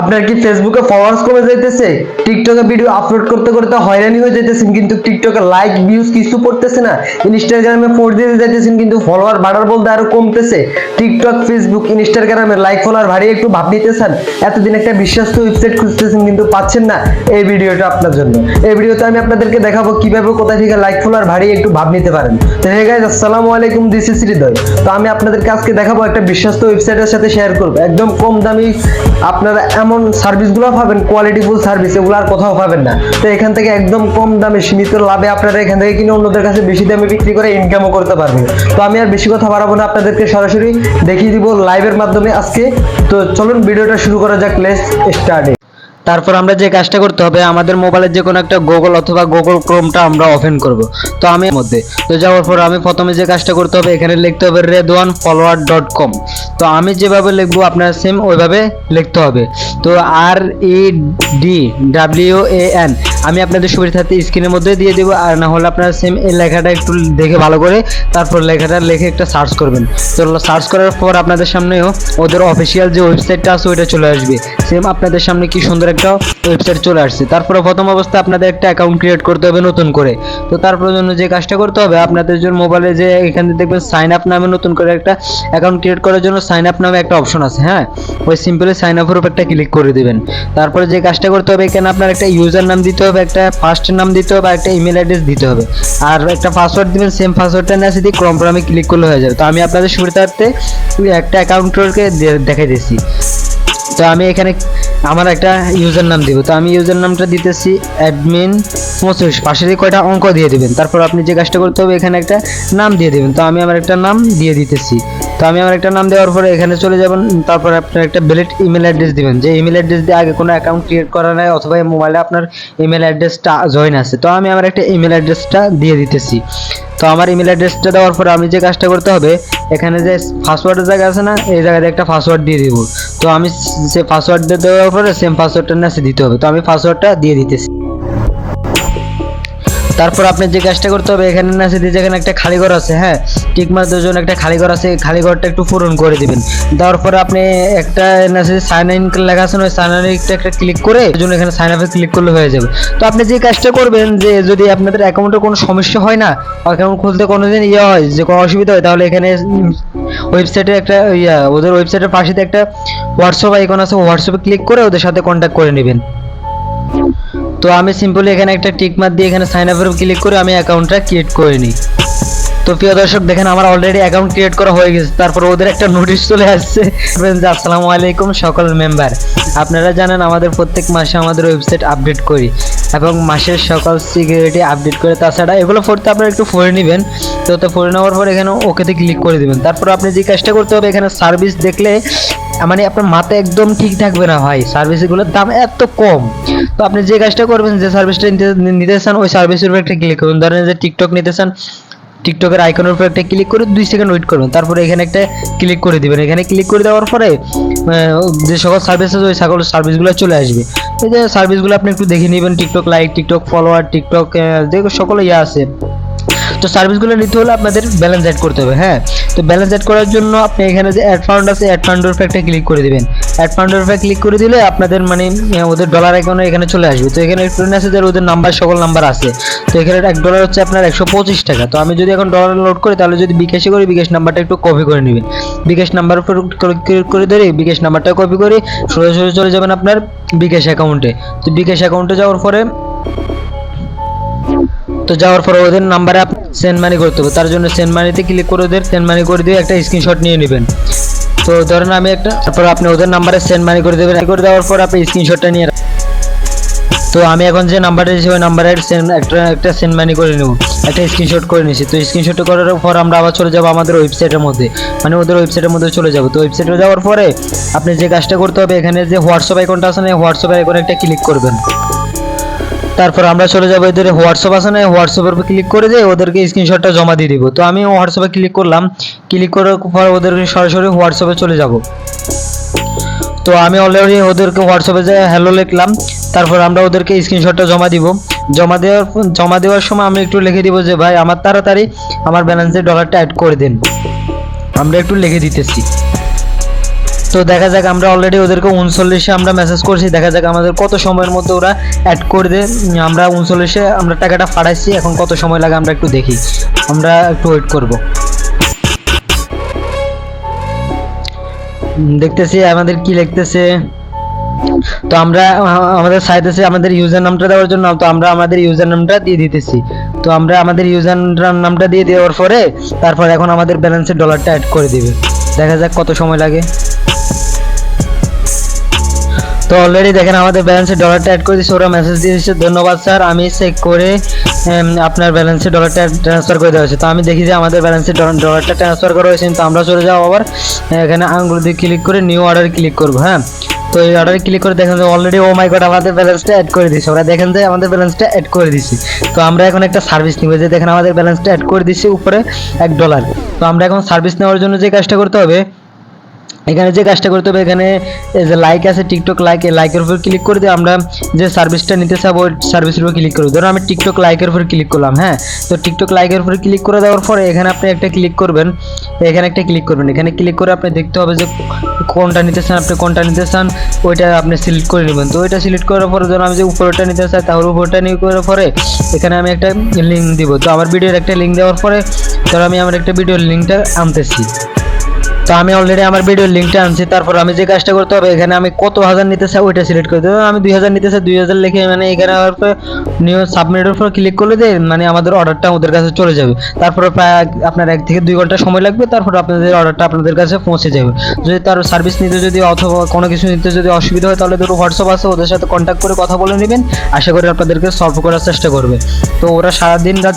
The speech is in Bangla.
আপনার কি ফেসবুকে ফলোয়ার্স কমে যাইতেছে? টিকটকে ভিডিও আপলোড করতে করতে হয়রানি হয়ে যাইতেছেন, কিন্তু টিকটকে লাইক ভিউজ কিছু পড়তেছে না। ইনস্টাগ্রামে ফোর দিতে যাইতেছেন, কিন্তু ফলোয়ার বাড়ার বলতে আরও কমতেছে। টিকটক ফেসবুক ইনস্টাগ্রামে লাইক ফলোয়ার ভারী একটু ভাব নিতেছেন। এতদিন একটা বিশ্বস্ত ওয়েবসাইট খুঁজতেছেন, কিন্তু পাচ্ছেন না এই ভিডিওটা আপনার জন্য। এই ভিডিওতে আমি আপনাদেরকে দেখাবো কীভাবে কোথায় থেকে লাইক ফলোয়ার ভারী একটু ভাব নিতে পারেন। তো হে গাইজ আসসালামু আলাইকুম দিস ইজ হৃদয়। তো আমি আপনাদেরকে আজকে দেখাবো একটা বিশ্বস্ত ওয়েবসাইটের সাথে শেয়ার করব। একদম কম দামি, আপনারা এমন সার্ভিসগুলো পাবেন কোয়ালিটিফুল সার্ভিস এগুলো আর কোথাও পাবেন না। তো এখান থেকে একদম কম দামে সীমিত লাভে আপনারা এখান থেকে কিনে অন্যদের কাছে বেশি দামে বিক্রি করে ইনকামও করতে পারবেন। তো আমি আর বেশি কথা বাড়াবো না, আপনাদেরকে সরাসরি দেখিয়ে দিব লাইভের মাধ্যমে আজকে। তো চলুন, ভিডিওটা শুরু করা যাক লেস স্টার্টে তারপর আমরা যে কাজটা করতে হবে, আমাদের মোবাইলের যে কোনো একটা গুগল অথবা গুগল ক্রোমটা আমরা ওপেন করব। তো আমি মধ্যে, তো যাওয়ার পর আমি প্রথমে যে কাজটা করতে হবে, এখানে লিখতে হবে রেদওয়ান ফলোয়ার ডট কম তো আমি যেভাবে লিখব, আপনার সেম ওইভাবে লিখতে হবে। তো আর E D W A N আমি আপনাদের সুবিধার্থে স্ক্রিনের মধ্যে দিয়ে দিব। আর না হলে আপনারা সেম এই লেখাটা একটু দেখে ভালো করে তারপর লেখাটা লিখে একটা সার্চ করবেন। তো সার্চ করার পর আপনাদের সামনেও ওদের অফিসিয়াল যে ওয়েবসাইটটা আছে, ওইটা চলে আসবে। সেম আপনাদের সামনে কি সুন্দর একটা ওয়েবসাইট চলে আসছে। তারপরে প্রথম অবস্থায় আপনাদের একটা অ্যাকাউন্ট ক্রিয়েট করতে হবে নতুন করে। তো তারপর জন্য যে কাজটা করতে হবে, আপনাদের জন্য মোবাইলে যে এখানে দেখবেন সাইন আপ নামে নতুন করে একটা অ্যাকাউন্ট ক্রিয়েট করার জন্য সাইন আপ নামে একটা অপশন আছে হ্যাঁ? ওই সিম্পলি সাইন আপের উপর একটা ক্লিক করে দিবেন। তারপরে যে কাজটা করতে হবে, এখানে আপনার একটা ইউজার নাম দিতে হবে। একটা ফার্স্ট নাম দিতে হবে একটা ইমেল অ্যাড্রেস দিতে হবে। আর একটা পাসওয়ার্ড দিবেন সেম পাসওয়ার্ডটা না যদি ক্রম আমি ক্লিক করলে হয়ে যাবে। তো আমি আপনাদের সুবিধার্থে একটা অ্যাকাউন্টকে দেখাই দিচ্ছি। তো আমি এখানে আমার একটা ইউজার নাম দিব। তো আমি ইউজার নামটা দিতেছি অ্যাডমিন পঁচিশ পাশে কয়টা অঙ্ক দিয়ে দিবেন। তারপর আপনি যে কাজটা করতে হবে, এখানে একটা নাম দিয়ে দিবেন। তো আমি আমার একটা নাম দিয়ে দিতেছি। তো আমি আমার একটা নাম দেওয়ার পরে এখানে চলে যাবেন, তারপর আপনার একটা ভ্যালিড ইমেল অ্যাড্রেস দিবেন। যে ইমেল অ্যাড্রেস দিয়ে আগে কোনো অ্যাকাউন্ট ক্রিয়েট করা নাই অথবা মোবাইলে আপনার ইমেল অ্যাড্রেসটা জয়েন আছে। তো আমি আমার একটা ইমেল অ্যাড্রেসটা দিয়ে দিতেছি। তো আমার ইমেল অ্যাড্রেসটা দেওয়ার পরে আমি যে কাজটা করতে হবে, এখানে যে পাসওয়ার্ডের জায়গা আছে না, এই জায়গাতে একটা পাসওয়ার্ড দিয়ে দিব। তো আমি সে পাসওয়ার্ড দেওয়ার পরে সেম পাসওয়ার্ডটা না দিতে হবে। তো আমি পাসওয়ার্ডটা দিয়ে দিতেছি। তারপর আপনি যে কাজটা করতে হবে, এখানে না সেদিকে যেখানে একটা খালি ঘর আছে হ্যাঁ টিক মারতে জন্য একটা খালি ঘর আছে খালি ঘরটা একটু পূরণ করে দিবেন। দেওয়ার পরে আপনি একটা না সাইন ইন লেখা আছে, ওই সাইন ইনটা একটা ক্লিক করে জন্য এখানে সাইন আপে ক্লিক করলে হয়ে যাবে। তো আপনি যে কাজটা করবেন, যে যদি আপনাদের অ্যাকাউন্টে কোনো সমস্যা হয় না অ্যাকাউন্ট খুলতে কোনো দিন ইয়ে হয়, যে কোনো অসুবিধা হয়, তাহলে এখানে ওয়েবসাইটে একটা ইয়া, ওদের ওয়েবসাইটের পাশে একটা হোয়াটসঅ্যাপ আইকন আছে হোয়াটসঅ্যাপে ক্লিক করে ওদের সাথে কন্ট্যাক্ট করে নেবেন। তো আমি সিম্পলি এখানে একটা টিক মার দিয়ে এখানে সাইন আপের ক্লিক করে আমি অ্যাকাউন্টটা ক্রিয়েট করে নিই। তো প্রিয় দর্শক, দেখেন আমার অলরেডি অ্যাকাউন্ট ক্রিয়েট করা হয়ে গেছে। তারপর ওদের একটা নোটিশ চলে আসছে। যে, আসসালামু আলাইকুম সকল মেম্বার আপনারা জানেন, আমাদের প্রত্যেক মাসে আমাদের ওয়েবসাইট আপডেট করি এবং মাসের সকল সিকিউরিটি আপডেট করে। তাছাড়া এগুলো পড়তে আপনারা একটু পড়ে নেবেন। তো তো পড়ে নেওয়ার পর এখানে ওকেতে ক্লিক করে দিবেন। তারপর আপনি যে কাজটা করতে হবে, এখানে সার্ভিস দেখলে মানে আপনার মাথা একদম ঠিক থাকবে না ভাই সার্ভিসগুলোর দাম এত কম। তো আপনি যে কাজটা করবেন, যে সার্ভিসটা নিতে চান, ওই সার্ভিসের উপর একটা ক্লিক করুন। ধরেন যে টিকটক নিতে চান টিকটকের আইকনের উপর একটা ক্লিক করে দুই সেকেন্ড ওয়েট করবেন। তারপরে এখানে একটা ক্লিক করে দিবেন। এখানে ক্লিক করে দেওয়ার পরে যে সকল সার্ভিস আছে ওই সকল সার্ভিসগুলো চলে আসবে। এই যে সার্ভিসগুলো আপনি একটু দেখে নেবেন TikTok like TikTok follower TikTok দেখো সকল ইয়ে আছে। তো সার্ভিসগুলো নিতে হলে আপনাদের ব্যালেন্স অ্যাড করতে হবে হ্যাঁ? তো ব্যালেন্স অ্যাড করার জন্য আপনি এখানে যে অ্যাড ফান্ড আছে অ্যাড ফান্ডের উপর একটা ক্লিক করে দিবেন। অ্যাড ফান্ডের উপর ক্লিক করে দিলে আপনাদের মানে ওদের ডলার অ্যাকাউন্টে এখানে চলে আসবে। তো এখানে একটু মেসেজের ওদের নাম্বার সকল নাম্বার আছে। তো এখানে এক ডলার হচ্ছে আপনার একশো পঁচিশ টাকা। তো আমি যদি এখন ডলার লোড করি, তাহলে যদি বিকাশে করি, বিকাশ নাম্বারটা একটু কপি করে নেবেন। বিকাশ নাম্বার উপর ক্লিক করে ধরে বিকাশ নাম্বারটা কপি করে সরাসরি চলে যাবেন আপনার বিকাশ অ্যাকাউন্টে তো বিকাশ অ্যাকাউন্টে যাওয়ার পরে, তো যাওয়ার পরে ওদের নাম্বারে সেন্ড মানি করতে হবে। তার জন্য সেন্ড মানিতে ক্লিক করে ওদের সেন্ড মানি করে দিয়ে একটা স্ক্রিনশট নিয়ে নেবেন। তো ধরেন আমি একটা, তারপর আপনি ওদের নাম্বারে সেন্ড মানি করে দেবেন। করে দেওয়ার পর আপনি স্ক্রিনশটটা নিয়ে তো আমি এখন যে নাম্বারটা ওই নাম্বারে সেন্ড একটা একটা সেন্ড মানি করে নেব। একটা স্ক্রিনশট করে নিয়েছি। তো স্ক্রিনশট করার পর আমরা আবার চলে যাব আমাদের ওয়েবসাইটের মধ্যে। মানে ওদের ওয়েবসাইটের মধ্যে চলে যাব। তো ওয়েবসাইটে যাওয়ার পরে আপনি যে কাজটা করতে হবে, এখানে যে হোয়াটসঅ্যাপ আইকনটা আছে না হোয়াটসঅ্যাপ আইকনে একটা ক্লিক করবেন। তারপর আমরা চলে যাব এদের হোয়াটসঅ্যাপ আছে না হোয়াটসঅ্যাপের উপর ক্লিক করে দিয়ে ওদেরকে স্ক্রিনশটটা জমা দিয়ে দিব। তো আমি হোয়াটসঅ্যাপে ক্লিক করলাম। ক্লিক করার পর ওদের সরাসরি হোয়াটসঅ্যাপে চলে যাব। তো আমি অলরেডি ওদেরকে হোয়াটসঅ্যাপে যে হ্যালো লিখলাম, তারপর আমরা ওদেরকে স্ক্রিনশটটা জমা দিব। জমা দেওয়ার জমা দেওয়ার সময় আমি একটু লিখে দিব যে, ভাই, আমার তাড়াতাড়ি আমার ব্যালেন্সে ডলারটা অ্যাড করে দিন। আমরা একটু লিখে দিতেছি। তো দেখা যাক, আমরা অলরেডি ওদেরকে উনচল্লিশে আমরা মেসেজ করছি। দেখা যাক আমাদের কত সময়ের মধ্যে ওরা অ্যাড করে দেয়। আমরা উনচল্লিশে আমরা টাকাটা ফাটাইছি, এখন কত সময় লাগে আমরা একটু দেখি। আমরা একটু ওয়েট করব। দেখতেছি আমাদের কি লিখতেছে। তো আমরা আমাদের চাইতেছে আমাদের ইউজার নামটা দেওয়ার জন্য, তো আমরা আমাদের ইউজার নামটা দিয়ে দিতেছি। তো আমরা আমাদের ইউজার নামটা দিয়ে দেওয়ার পরে, তারপর এখন আমাদের ব্যালেন্সের ডলারটা অ্যাড করে দিবে। দেখা যাক কত সময় লাগে। তো অলরেডি দেখেন আমাদের ব্যালেন্সের ডলারটা অ্যাড করে দিচ্ছে ওরা মেসেজ দিয়ে দিচ্ছে ধন্যবাদ স্যার আমি চেক করে আপনার ব্যালেন্সের ডলারটা ট্রান্সফার করে দেওয়া হয়েছে। তো আমি দেখি যে আমাদের ব্যালেন্সের ডলারটা ট্রান্সফার করা হয়েছে তো আমরা চলে যাব আবার এখানে আঙুল দিয়ে ক্লিক করে নিউ অর্ডার ক্লিক করব হ্যাঁ? তো এই অর্ডারে ক্লিক করে দেখেন যে অলরেডি ও মাই গড আমাদের ব্যালেন্সটা অ্যাড করে দিচ্ছে ওরা দেখেন যে আমাদের ব্যালেন্সটা অ্যাড করে দিয়েছি। তো আমরা এখন একটা সার্ভিস নিব, যে দেখেন আমাদের ব্যালেন্সটা অ্যাড করে দিচ্ছি উপরে এক ডলার তো আমরা এখন সার্ভিস নেওয়ার জন্য যে কাজটা করতে হবে এখানে যে কাজটা করতে হবে, এখানে যে লাইক আছে টিকটক লাইক এই লাইকের উপর ক্লিক করে দিয়ে আমরা যে সার্ভিসটা নিতে চাবো, ওই সার্ভিসের উপর ক্লিক করব। ধরো আমি টিকটক লাইকের উপর ক্লিক করলাম হ্যাঁ? তো টিকটক লাইকের উপর ক্লিক করে দেওয়ার পরে এখানে আপনি একটা ক্লিক করবেন, এখানে একটা ক্লিক করবেন। এখানে ক্লিক করে আপনি দেখতে হবে যে কোনটা নিতে চান, আপনি কোনটা নিতে চান, ওইটা আপনি সিলেক্ট করে নেবেন। তো ওইটা সিলেক্ট করার পরে ধরো আমি যে উপরটা নিতে চাই, তাহলে উপরটা নিয়ে করার পরে এখানে আমি একটা লিঙ্ক দিব। তো আমার ভিডিওর একটা লিঙ্ক দেওয়ার পরে ধরো আমি আমার একটা ভিডিওর লিঙ্কটা আনতেছি। তো আমি অলরেডি আমার ভিডিওর লিঙ্কটা আনছি, তারপর আমি যে কাজটা করতে হবে, এখানে আমি কত হাজার নিতে চাই ওইটা সিলেক্ট করে দেবো আমি দুই হাজার নিতে চাই, দুই হাজার লিখে মানে এখানে নিউ সাবমিটের উপর ক্লিক করলে যে মানে আমাদের অর্ডারটা ওদের কাছে চলে যাবে। তারপরে প্রায় আপনার এক থেকে দুই ঘণ্টা সময় লাগবে, তারপর আপনাদের অর্ডারটা আপনাদের কাছে পৌঁছে যাবে। যদি তার সার্ভিস নিতে যদি অথবা কোনো কিছু নিতে যদি অসুবিধা হয়, তাহলে ধরো হোয়াটসঅ্যাপ আছে, ওদের সাথে কন্ট্যাক্ট করে কথা বলে নেবেন। আশা করি আপনাদেরকে সলভ করার চেষ্টা করবে। তো ওরা সারাদিন রাত